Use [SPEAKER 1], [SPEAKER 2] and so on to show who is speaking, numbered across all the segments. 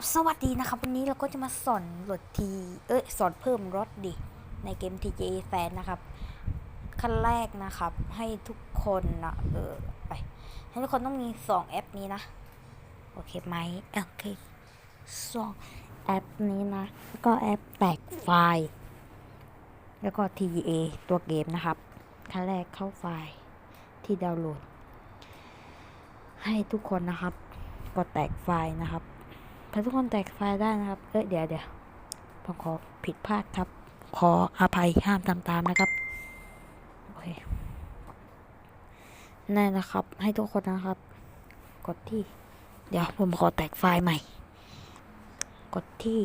[SPEAKER 1] บสวัสดีนะครับ วันนี้เราก็จะมาสอนรถทีเอ้ยสอนเพิ่มรถดิ ในเกม TGA Fan นะครับ ขั้นแรกนะครับ ให้ทุกคนนะเออไป ให้ทุกคนต้องมี 2 แอปนี้นะ โอเคไหมโอเคสองแอปนี้นะแล้วก็แอปแตกไฟล์ แล้วก็ TGA ตัวเกมนะครับ ขั้นแรกเข้าไฟล์ที่ดาวน์โหลด ให้ทุกคนนะครับกดแตกไฟล์นะครับ ถ้าทุกคนแตกไฟได้นะครับ เอ้ยเดี๋ยวเดี๋ยวผมขอผิดพลาดครับ ขออภัยห้ามตามตามนะครับ โอเคนั่นนะครับ ให้ทุกคนนะครับ กดที่ เดี๋ยวผมขอแตกไฟล์ใหม่ กดที่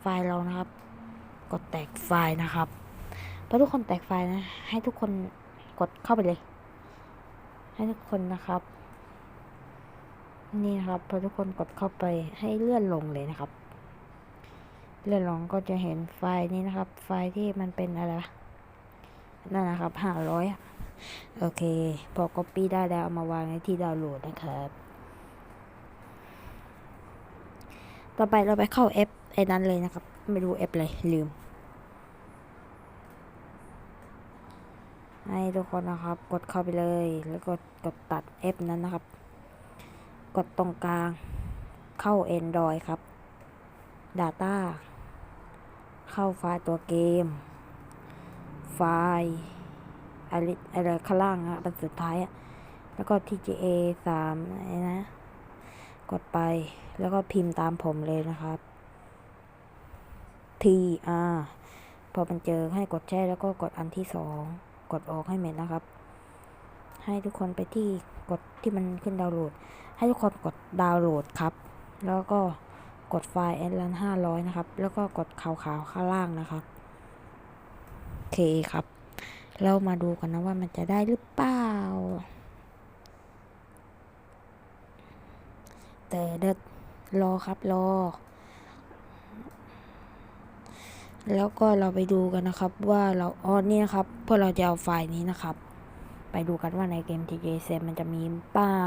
[SPEAKER 1] ไฟล์เรานะครับ กดแตกไฟล์นะครับพอทุกคนแตกไฟล์นะ ให้ทุกคนกดเข้าไปเลย ให้ทุกคนนะครับ นี่นะครับพอทุกคนกดเข้าไปให้เลื่อนลงเลยนะครับ เลื่อนลงก็จะเห็นไฟล์นี้นะครับ ไฟล์ที่มันเป็นอะไรนั่นนะครับห้าร้อยโอเค พอ copy ได้แล้วเอามาวางในที่ดาวน์โหลดนะครับ ต่อไปเราไปเข้าแอปไอ้นั้นเลยนะครับ ไม่รู้แอปอะไรลืม ให้ทุกคนนะครับ กดเข้าไปเลย แล้วก็กดตัดแอปนั้นนะครับ กดตรงกลาง เข้า Android ครับ Data เข้าไฟล์ตัวเกม ไฟล์อะไรอะไรข้างล่างอะอันสุดท้ายอะแล้วก็ TGA 3อะไรนะ กดไปแล้วก็พิมพ์ตามผมเลยนะครับ TR พอมันเจอให้กดแช่แล้วก็กดอันที่สอง กดออกให้เม็ดนะครับ ให้ทุกคนไปที่กดที่มันขึ้นดาวน์โหลด ให้ทุกคนกดดาวน์โหลดครับ แล้วก็กดไฟล์แอดลันห้าร้อยนะครับ แล้วก็กดขาวๆข้างล่างนะครับโอเคครับ เรามาดูกันนะว่ามันจะได้หรือเปล่าแต่เด็ดรอครับรอ แล้วก็เราไปดูกันนะครับว่าเราอ๋อเนี่ยครับ เพื่อเราจะเอาไฟล์นี้นะครับ ไปดูกันว่าในเกม TJ s มันจะมีเปล่า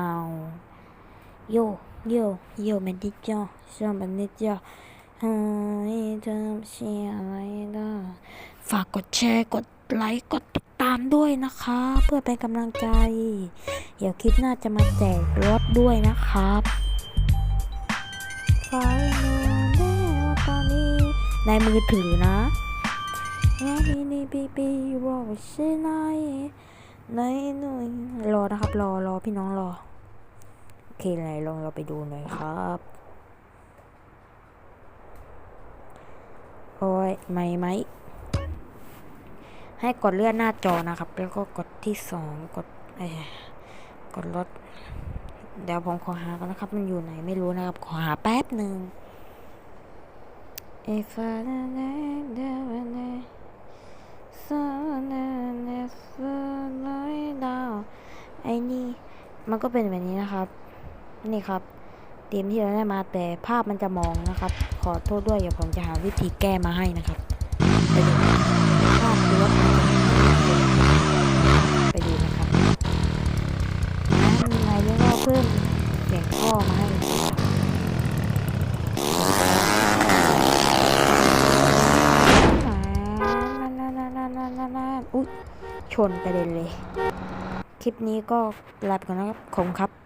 [SPEAKER 1] โย โย โยแมนดิจอชอบแมนดิจอให้เธอเชียร์อะไรได้ฝากกดแชร์ กดไลค์ กดติดตามด้วยนะคะ เพื่อเป็นกำลังใจ เดี๋ยวคลิปหน้าจะมาแจกรถด้วยนะครับฟ้าโนเดวตอนนี้ในมือถือนะว่านี่นี่ปีปีรอ ใช่ไหนหน่อยรอนะครับ รอรอพี่น้องรอ โอเคไหนลองเราไปดูหน่อยครับโอ้ยไม่ไหมให้กดเลื่อนหน้าจอนะครับ แล้วก็กดที่สองกดเอ้กดลดเดี๋ยวผมขอหากันนะครับ มันอยู่ไหนไม่รู้นะครับ ขอหาแป๊บหนึ่ง If I don't know, so มันก็เป็นแบบนี้นะครับ นี่ครับเตรียมที่เราได้มาแต่ภาพมันจะมองนะครับ ขอโทษด้วยเดี๋ยวผมจะหาวิธีแก้มาให้นะครับ ไปดูภาพดูว่าไปดูนะครับนั่ไงเรียกว่าเพิ่มเสียงข้อมาให้อุ้ยชนกระเด็นเลย คลิปนี้ก็ลาไปก่อนนะครับขอบคุณครับ